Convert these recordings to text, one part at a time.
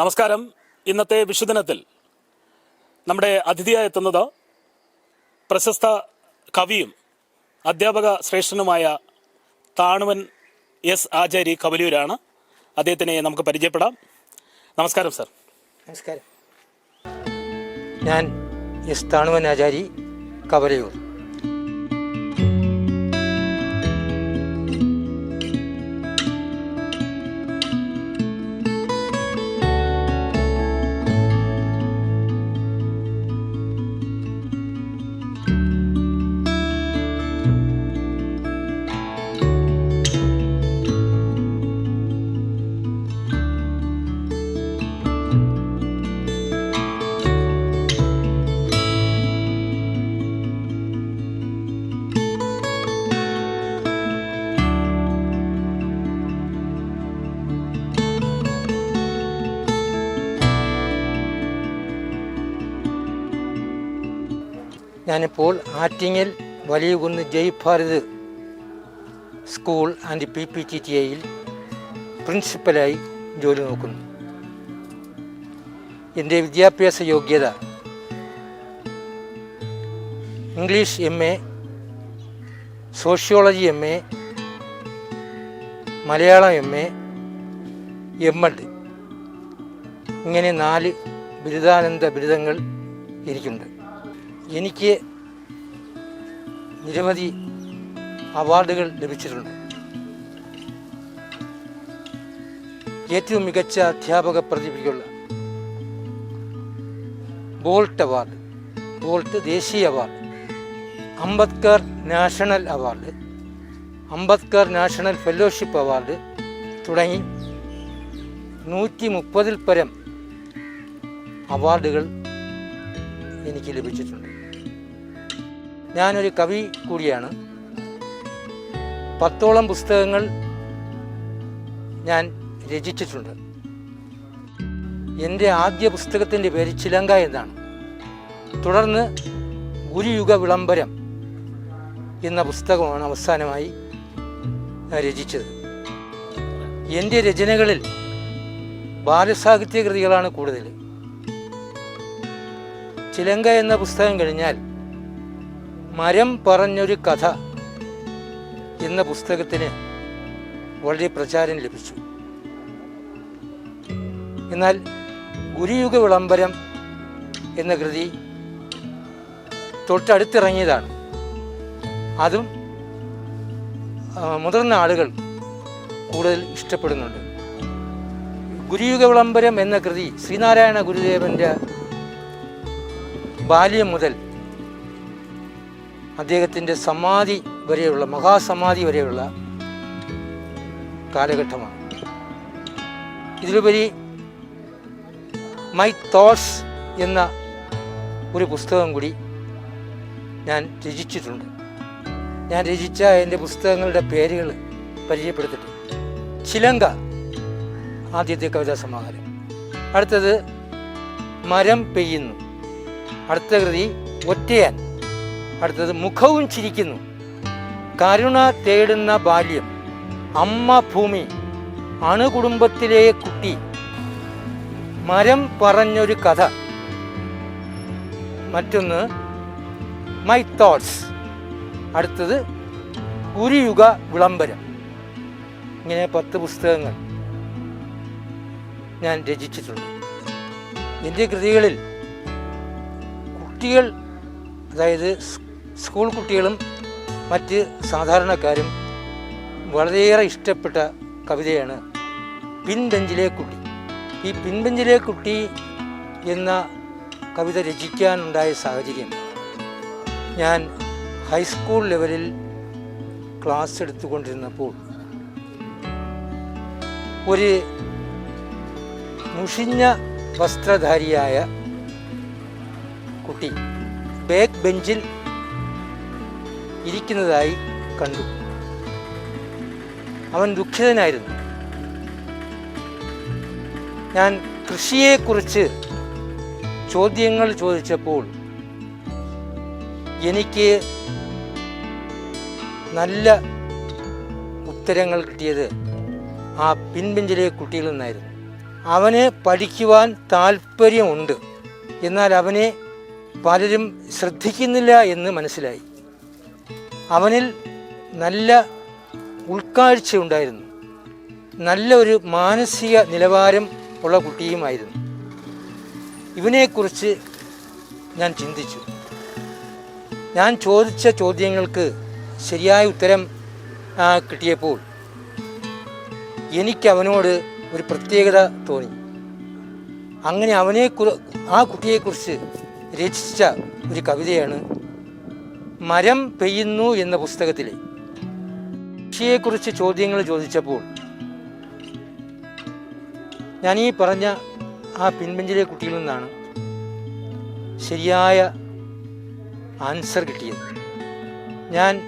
നമസ്കാരം. ഇന്നത്തെ വിഷുദിനത്തിൽ നമ്മുടെ അതിഥിയായി എത്തുന്നത് പ്രശസ്ത കവിയും അധ്യാപക ശ്രേഷ്ഠനുമായ താണുവൻ എസ് ആചാരി കവലൂരാണ്. അദ്ദേഹത്തിനെ നമുക്ക് പരിചയപ്പെടാം. നമസ്കാരം സർ. നമസ്കാരം. ഞാൻ എസ് താണുവൻ ആചാരി കവലയൂർ. ഞാനിപ്പോൾ ആറ്റിങ്ങൽ വലിയ കുന്ന് Jai Bharat school and P P T T ഐയിൽ പ്രിൻസിപ്പലായി ജോലി നോക്കുന്നു. എന്റെ വിദ്യാഭ്യാസ യോഗ്യത English M A sociology M A Malayalam M A M Ed. ഇങ്ങനെ നാല് ബിരുദാനന്ദ ബിരുദങ്ങൾ എനിക്കുണ്ട് എനിക്ക് നിരവധി അവാർഡുകൾ ലഭിച്ചിട്ടുണ്ട്. ഏറ്റവും മികച്ച അധ്യാപക പ്രതിഭയ്ക്കുള്ള ബോൾട്ട് അവാർഡ് ബോൾട്ട് ദേശീയ award Ambedkar national award Ambedkar national fellowship award തുടങ്ങി നൂറ്റി മുപ്പതിൽ പരം അവാർഡുകൾ എനിക്ക് ലഭിച്ചിട്ടുണ്ട്. ഞാനൊരു കവി കൂടിയാണ്. പത്തോളം പുസ്തകങ്ങൾ ഞാൻ രചിച്ചിട്ടുണ്ട്. എന്റെ ആദ്യ പുസ്തകത്തിന്റെ പേര് ചിലങ്ക എന്നാണ്. തുടർന്ന് ഗുരുയുഗ വിളംബരം എന്ന പുസ്തകമാണ് അവസാനമായി രചിച്ചത്. എന്റെ രചനകളിൽ ബാലസാഹിത്യ കൃതികളാണ് കൂടുതൽ. ചിലങ്ക എന്ന പുസ്തകം കഴിഞ്ഞാൽ മരം പറഞ്ഞൊരു കഥ എന്ന പുസ്തകത്തിന് വളരെ പ്രചാരം ലഭിച്ചു. എന്നാൽ ഗുരുയുഗ വിളംബരം എന്ന കൃതി തൊട്ടടുത്തിറങ്ങിയതാണ്. അതും മുതിർന്ന ആളുകൾ കൂടുതൽ ഇഷ്ടപ്പെടുന്നുണ്ട്. ഗുരുയുഗ വിളംബരം എന്ന കൃതി ശ്രീനാരായണ ഗുരുദേവന്റെ ബാല്യം മുതൽ അദ്ദേഹത്തിന്റെ സമാധി വരെയുള്ള മഹാസമാധി വരെയുള്ള കാലഘട്ടമാണ്. ഇതിലുപരി മൈ തോട്ട്സ് എന്ന ഒരു പുസ്തകം കൂടി ഞാൻ രചിച്ചിട്ടുണ്ട്. ഞാൻ രചിച്ച എന്റെ പുസ്തകങ്ങളുടെ പേരുകൾ പരിചയപ്പെടുത്തിട്ട് ചിലങ്ക ആദ്യത്തെ കവിതാ സമാഹാരം. അടുത്തത് മരം പെയ്യുന്നു. അടുത്ത കൃതി ഒറ്റയാൻ. അടുത്തത് മുഖവും ചിരിക്കുന്നു. കരുണ തേടുന്ന ബാല്യം. അമ്മ ഭൂമി അണുകുടുംബത്തിലെ കുട്ടി. മരം പറഞ്ഞൊരു കഥ. മറ്റൊന്ന് മൈ തോട്ട്സ് അടുത്തത് യുഗ വിളംബരം. ഇങ്ങനെ പത്ത് പുസ്തകങ്ങൾ ഞാൻ രചിച്ചിട്ടുണ്ട്. എന്റെ കൃതികളിൽ കുട്ടികൾ അതായത് സ്കൂൾ കുട്ടികളും മറ്റ് സാധാരണക്കാരും വളരെയേറെ ഇഷ്ടപ്പെട്ട കവിതയാണ് പിൻബെഞ്ചിലെ കുട്ടി. ഈ പിൻബെഞ്ചിലെ കുട്ടി എന്ന കവിത രചിക്കാനുണ്ടായ സാഹചര്യം. ഞാൻ ഹൈസ്കൂൾ ലെവലിൽ ക്ലാസ് എടുത്തുകൊണ്ടിരുന്നപ്പോൾ ഒരു മുഷിഞ്ഞ വസ്ത്രധാരിയായ കുട്ടി ബാക്ക് ബെഞ്ചിൽ ഇരിക്കുന്നതായി കണ്ടു. അവൻ ദുഃഖിതനായിരുന്നു. ഞാൻ കൃഷിയെക്കുറിച്ച് ചോദ്യങ്ങൾ ചോദിച്ചപ്പോൾ എനിക്ക് നല്ല ഉത്തരങ്ങൾ കിട്ടിയത് ആ പിൻബെഞ്ചിലെ കുട്ടികളിൽ നിന്നായിരുന്നു. അവന് പഠിക്കുവാൻ താല്പര്യമുണ്ട് എന്നാൽ അവനെ പലരും ശ്രദ്ധിക്കുന്നില്ല എന്ന് മനസ്സിലായി. അവനിൽ നല്ല ഉൾക്കാഴ്ച ഉണ്ടായിരുന്നു നല്ല ഒരു മാനസിക നിലവാരം ഉള്ള കുട്ടിയുമായിരുന്നു. ഇവനെക്കുറിച്ച് ഞാൻ ചിന്തിച്ചു. ഞാൻ ചോദിച്ച ചോദ്യങ്ങൾക്ക് ശരിയായ ഉത്തരം കിട്ടിയപ്പോൾ എനിക്ക് അവനോട് ഒരു പ്രത്യേകത തോന്നി. അങ്ങനെ അവനെ ആ കുട്ടിയെക്കുറിച്ച് രചിച്ച ഒരു കവിതയാണ് മരം പെയ്യുന്നു എന്ന പുസ്തകത്തിലെ കൃഷിയെക്കുറിച്ച് ചോദ്യങ്ങൾ ചോദിച്ചപ്പോൾ ഞാൻ ഈ പറഞ്ഞ ആ പിൻബെഞ്ചിലെ കുട്ടിയിൽ നിന്നാണ് ശരിയായ ആൻസർ കിട്ടിയത്. ഞാൻ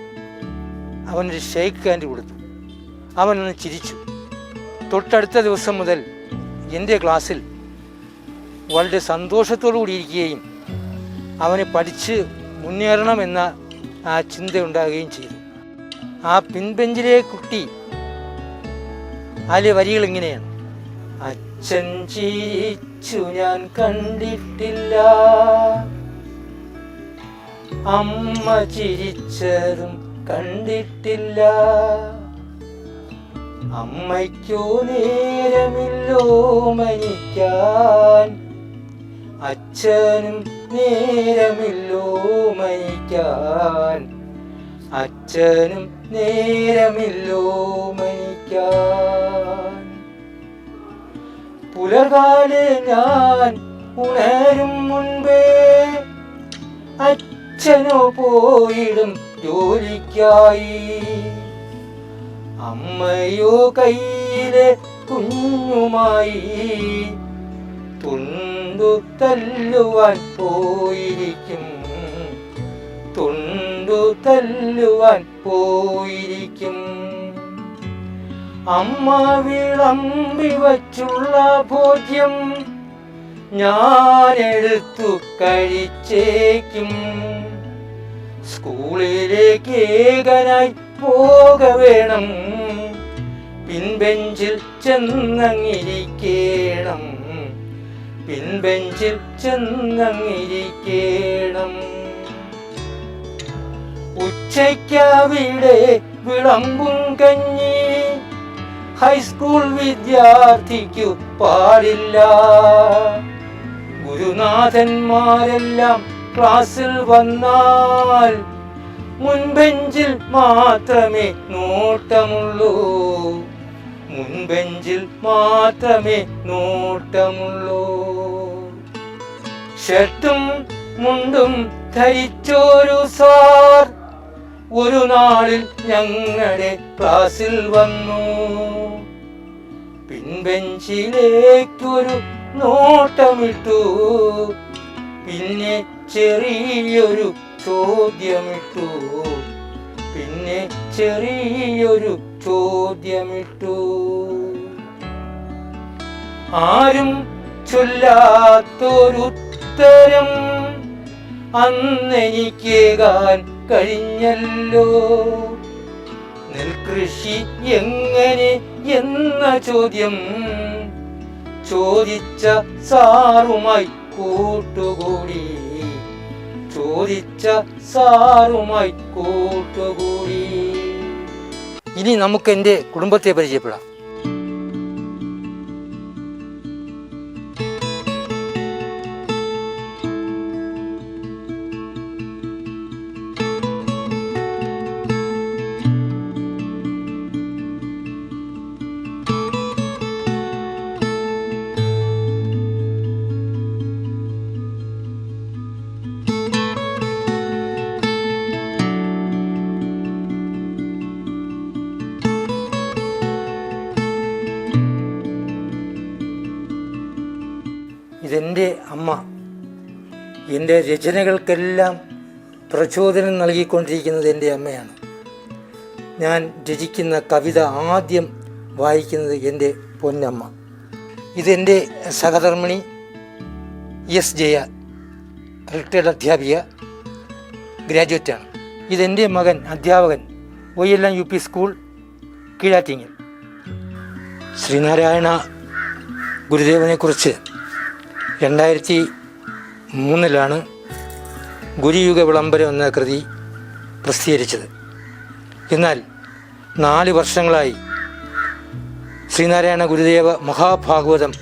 അവനൊരു ഷെയ്ക്ക് ഹാൻഡ് കൊടുത്തു. അവനൊന്ന് ചിരിച്ചു. തൊട്ടടുത്ത ദിവസം മുതൽ എന്റെ ക്ലാസ്സിൽ വളരെ സന്തോഷത്തോടു കൂടിയിരിക്കുകയും അവന് പഠിച്ച് മുന്നേറണമെന്ന ആ ചിന്ത ഉണ്ടാകുകയും ചെയ്തു. ആ പിൻബെഞ്ചിലെ കുട്ടി അതിലെ വരികൾ ഇങ്ങനെയാണ്. അച്ഛൻ ചിരിച്ചു ഞാൻ കണ്ടിട്ടില്ല. അമ്മ ചിരിച്ചതും കണ്ടിട്ടില്ല. അമ്മയ്ക്കോ നേരമില്ലോ മരിക്കാൻ. അച്ഛനും നേരമില്ലോ മയിക്കാൻ അച്ഛനും നേരമില്ലോ മയിക്കാൻ പുലർകാലെ ഞാൻ ഉണരും മുൻപേ അച്ഛനോ പോയിടും ജോലിക്കായി. അമ്മയോ കയ്യിലെ കുഞ്ഞുമായി തുണ്ടു തല്ലുവാൻ പോയിരിക്കും. തുണ്ടു തല്ലുവാൻ പോയിരിക്കും. അമ്മ വിളമ്പി വച്ചുള്ള ഭോജ്യം ഞാൻ എടുത്തു കഴിച്ചേക്കും. സ്കൂളിലേക്ക് ഏകനായി പോക വേണം. പിൻബെഞ്ചിൽ ചെന്നങ്ങിരിക്കേണം. പിൻബെഞ്ചിൽ ചെന്നങ്ങിരിക്കണം ഉച്ചയ്ക്കവിടെ വിളമ്പും കഞ്ഞി. ഹൈസ്കൂൾ വിദ്യാർത്ഥിക്കു പാടില്ല. ഗുരുനാഥന്മാരെല്ലാം ക്ലാസ്സിൽ വന്നാൽ മുൻബെഞ്ചിൽ മാത്രമേ നോട്ടമുള്ളൂ. മുൻബെഞ്ചിൽ മാത്രമേ നോട്ടമുള്ളൂ. ഷർട്ടും മുണ്ടും ധരിച്ചോരു സാർ ഒരു നാളിൽ ഞങ്ങളുടെ ക്ലാസ്സിൽ വന്നു. പിൻബെഞ്ചിലേക്കൊരു നോട്ടമിട്ടു. പിന്നെ ചെറിയൊരു ചോദ്യമിട്ടു. പിന്നെ ചെറിയൊരു ചോദ്യമിട്ടു. ആരും ചൊല്ലാത്തൊരുത്തരം അന്നെനിക്കേകാൻ കഴിഞ്ഞല്ലോ. നെൽകൃഷി എങ്ങനെ എന്ന ചോദ്യം ചോദിച്ച സാറുമായി കൂട്ടുകൂടി. ചോദിച്ച സാറുമായി കൂട്ടുകൂടി. ഇനി നമുക്ക് എന്റെ കുടുംബത്തെ പരിചയപ്പെടാം. എന്റെ രചനകൾക്കെല്ലാം പ്രചോദനം നൽകിക്കൊണ്ടിരിക്കുന്നത് എന്റെ അമ്മയാണ്. ഞാൻ രചിക്കുന്ന കവിത ആദ്യം വായിക്കുന്നത് എന്റെ പൊന്നമ്മ. ഇതെന്റെ സഹധർമ്മിണി എസ് ജയ റിട്ടയർഡ് അധ്യാപിക ഗ്രാജുവേറ്റാണ്. ഇതെന്റെ മകൻ അധ്യാപകൻ O L M U P school Keezhattingal. Sree Narayana ഗുരുദേവനെക്കുറിച്ച് രണ്ടായിരത്തി മൂന്നിലാണ് ഗുരുയുഗ വിളംബരം എന്ന കൃതി പ്രസിദ്ധീകരിച്ചത്. എന്നാൽ നാല് വർഷങ്ങളായി ശ്രീനാരായണ ഗുരുദേവ മഹാഭാഗവതം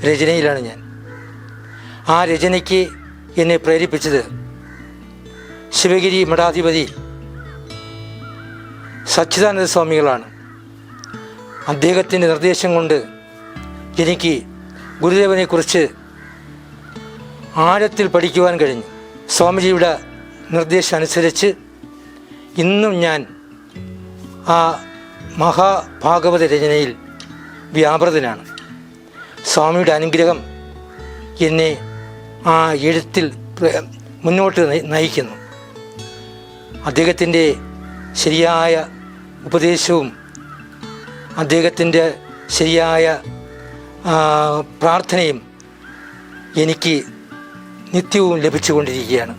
രചനയിലാണ് ഞാൻ. ആ രചനയ്ക്ക് എന്നെ പ്രേരിപ്പിച്ചത് ശിവഗിരി മഠാധിപതി സച്ചിദാനന്ദ സ്വാമികളാണ്. അദ്ദേഹത്തിന്റെ നിർദ്ദേശം കൊണ്ട് എനിക്ക് ഗുരുദേവനെക്കുറിച്ച് ആഴത്തിൽ പഠിക്കുവാൻ കഴിഞ്ഞു. സ്വാമിജിയുടെ നിർദ്ദേശം അനുസരിച്ച് ഇന്നും ഞാൻ ആ മഹാഭാഗവത രചനയിൽ വ്യാപൃതനാണ്. സ്വാമിയുടെ അനുഗ്രഹം എന്നെ ആ എഴുത്തിൽ മുന്നോട്ട് നയിക്കുന്നു. അദ്ദേഹത്തിന്റെ ശരിയായ ഉപദേശവും അദ്ദേഹത്തിന്റെ ശരിയായ പ്രാർത്ഥനയും എനിക്ക് നിത്യവും ലഭിച്ചുകൊണ്ടിരിക്കുകയാണ്.